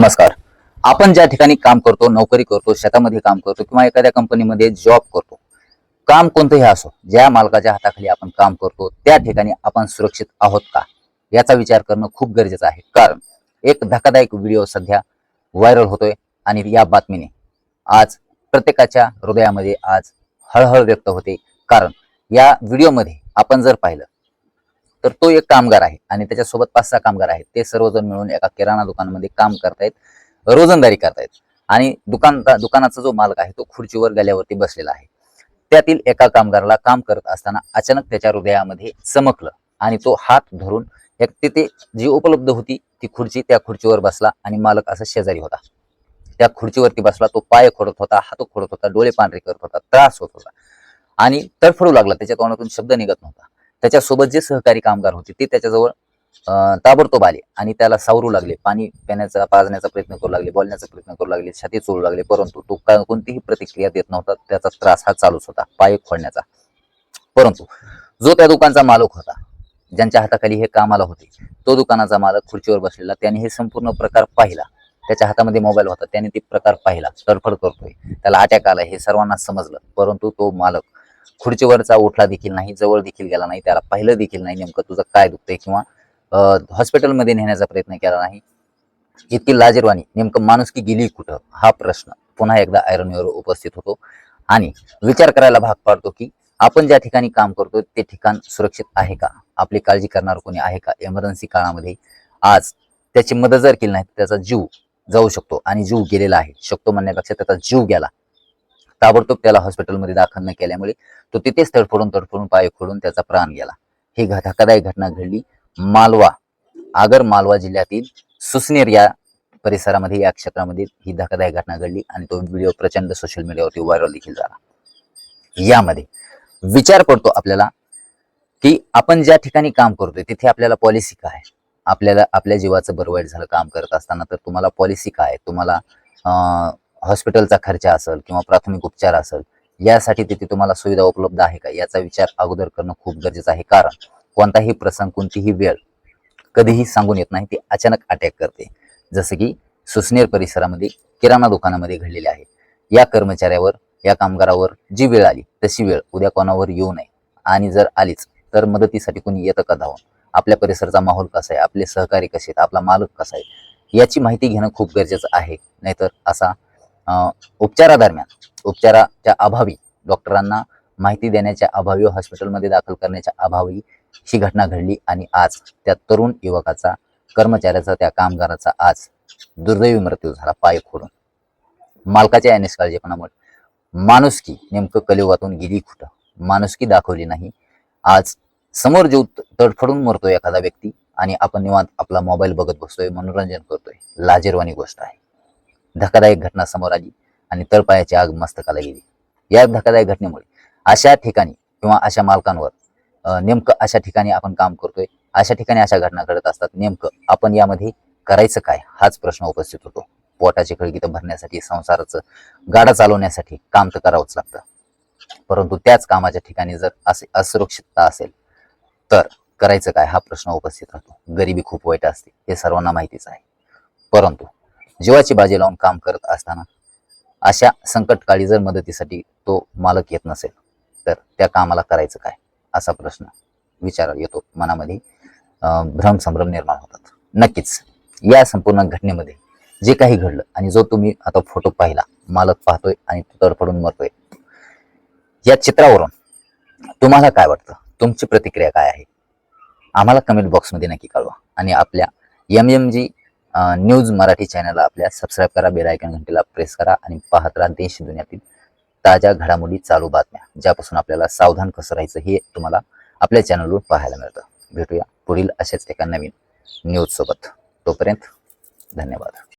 नमस्कार. आपण ज्या ठिकाणी काम करतो नोकरी करतो शेतामध्ये काम करतो किंवा एखाद्या कंपनीमध्ये जॉब करतो काम कोणतंही असो ज्या मालकाच्या हाताखाली आपण काम करतो त्या ठिकाणी आपण सुरक्षित आहोत का? याचा विचार करणं खूप गरजेचं आहे. कारण एक धक्कादायक व्हिडिओ सध्या व्हायरल होतोय आणि या बातमीने आज प्रत्येकाच्या हृदयामध्ये आज हळहळ व्यक्त होते. कारण या व्हिडिओमध्ये आपण जर पाहिलं तर तो एक कामगार आहे आणि त्याच्यासोबत पाच सहा कामगार आहेत. ते सर्वजण मिळून एका किराणा दुकानामध्ये काम करतायत रोजंदारी करतायत. आणि दुकान दुकानाचा जो मालक आहे तो खुर्चीवर गल्यावरती बसलेला आहे. त्यातील एका कामगाराला काम करत असताना अचानक त्याच्या हृदयामध्ये चमकलं आणि तो हात धरून एक तिथे जी उपलब्ध होती ती खुर्ची त्या खुर्चीवर बसला आणि मालक असा शेजारी होता. त्या खुर्चीवरती बसला तो पाय खोडत होता हात खोडत होता डोळे पांढरे करत होता त्रास होत होता आणि तडफडू लागला त्याच्या तोंडातून शब्द निघत नव्हता. त्याच्यासोबत जे सहकारी कामगार होते ते त्याच्याजवळ अं, ताबडतोब आले आणि त्याला सावरू लागले. पाणी पिण्याचा पाजण्याचा प्रयत्न करू लागले बोलण्याचा प्रयत्न करू लागले छाती चोळू लागले. परंतु तो कोणतीही प्रतिक्रिया देत नव्हता. त्याचा त्रास हा चालूच होता पाय खोडण्याचा परंतु जो त्या दुकानचा मालक होता ज्यांच्या हाताखाली हे कामाला होते तो दुकानाचा मालक खुर्चीवर बसलेला त्याने हे संपूर्ण प्रकार पाहिला. त्याच्या हातामध्ये मोबाईल होता त्याने ते प्रकार पाहिला तडफड करतोय. त्याला अटॅक आला हे सर्वांना समजलं. परंतु तो मालक खुर्चीवरचा उठला देखील नाही जवळ देखील गेला नाही त्याला पाहिलं देखील नाही नेमकं तुझं काय दुखतंय किंवा हॉस्पिटलमध्ये नेण्याचा प्रयत्न केला नाही. इतकी लाजीरवाणी नेमकं माणुसकी गेली कुठं? हा प्रश्न पुन्हा एकदा आयरनवर उपस्थित होतो. आणि विचार करायला भाग पाडतो की आपण ज्या ठिकाणी काम करतो ते ठिकाण सुरक्षित आहे का? आपली काळजी करणार कोणी आहे का? एमर्जन्सी काळामध्ये आज त्याची मदत जर केली नाही तर त्याचा जीव जाऊ शकतो आणि जीव गेलेला आहे. शकतो म्हणण्यापेक्षा त्याचा जीव गेला. ताबडतोब त्याला हॉस्पिटलमध्ये दाखल न केल्यामुळे तो तिथेच तडफडून तडफडून पाय खोडून त्याचा प्राण गेला. ही धकादायक धक्कादायक घटना घडली मालवा आगर मालवा जिल्ह्यातील सुसनेर या परिसरामध्ये या क्षेत्रामध्ये ही धक्कादायक घटना घडली आणि तो व्हिडिओ प्रचंड सोशल मीडियावरती व्हायरल देखील झाला. यामध्ये विचार पडतो आपल्याला की आपण ज्या ठिकाणी काम करतोय तिथे आपल्याला पॉलिसी काय आपल्याला आपल्या जीवाचं बरवाईट झालं काम करत असताना तर तुम्हाला पॉलिसी काय तुम्हाला अं, हॉस्पिटलचा खर्च असेल किंवा प्राथमिक उपचार असेल यासाठी तिथे तुम्हाला सुविधा उपलब्ध आहे का? याचा विचार अगोदर करणं खूप गरजेचं आहे. कारण कोणताही प्रसंग कोणतीही वेळ कधीही सांगून येत नाही. ती अचानक अटॅक करते. जसं की सुसनेर परिसरामध्ये किराणा दुकानामध्ये घडलेले आहे. या कर्मचाऱ्यावर या कामगारावर जी वेळ आली तशी वेळ उद्या कोणावर येऊ नये. आणि जर आलीच तर मदतीसाठी कोणी येतं का धावून? आपल्या परिसरचा माहोल कसा आहे? आपले सहकारी कसे आहेत? आपला मालक कसा आहे? याची माहिती घेणं खूप गरजेचं आहे. नाहीतर असा उपचारादरम्यान उपचाराच्या अभावी डॉक्टरांना माहिती देण्याच्या अभावी हॉस्पिटलमध्ये दाखल करण्याच्या अभावी ही घटना घडली आणि आज त्या तरुण युवकाचा कर्मचाऱ्याचा त्या कामगाराचा आज दुर्दैवी मृत्यू झाला पाय फोडून मालकाच्या या निष्काळजीपणामुळे माणुसकी नेमकं कलियुगातून गेली खुट माणुसकी दाखवली नाही. आज समोर जीव तडफडून मरतोय एखादा व्यक्ती आणि आपण निवांत आपला मोबाईल बघत बसतोय मनोरंजन करतोय. लाजीरवाणी गोष्ट आहे. धक्कादायक घटना समोर आली आणि तळपायाची आग मस्तकाला गेली. या धक्कादायक घटनेमुळे अशा ठिकाणी किंवा अशा मालकांवर नेमकं अशा ठिकाणी आपण काम करतोय अशा ठिकाणी अशा घटना घडत असतात नेमकं आपण यामध्ये करायचं काय हाच प्रश्न उपस्थित होतो. पोटाची खळगीत भरण्यासाठी संसाराचं गाडा चालवण्यासाठी काम तर करावंच लागतं. परंतु त्याच कामाच्या ठिकाणी जर असे असुरक्षितता असेल तर करायचं काय हा प्रश्न उपस्थित राहतो. गरिबी खूप वाईट असते हे सर्वांना माहितीच आहे. परंतु जीवाची बाजी लावून काम करत असताना अशा संकटकाळी जर मदतीसाठी तो मालक येत नसेल तर त्या कामाला करायचं काय? असा प्रश्न विचार येतो. मनामध्ये भ्रमसंभ्रम निर्माण होतात. नक्कीच या संपूर्ण घटनेमध्ये जे काही घडलं आणि जो तुम्ही आता फोटो पाहिला मालक पाहतोय आणि तो तडफडून मरतोय या चित्रावरून तुम्हाला काय वाटतं? तुमची प्रतिक्रिया काय आहे? आम्हाला कमेंट बॉक्समध्ये नक्की कळवा आणि आपल्या M M G news Marathi चॅनलला आपल्या सबस्क्राईब करा बेल आयकॉन घंटेला प्रेस करा आणि पाहत राहा देश दुनियातील ताज्या घडामोडी चालू बातम्या ज्यापासून आपल्याला सावधान कसं राहायचं हे तुम्हाला आपल्या चॅनलवर पाहायला मिळतं. भेटूया पुढील अशाच एका नवीन न्यूज सोबत तोपर्यंत धन्यवाद.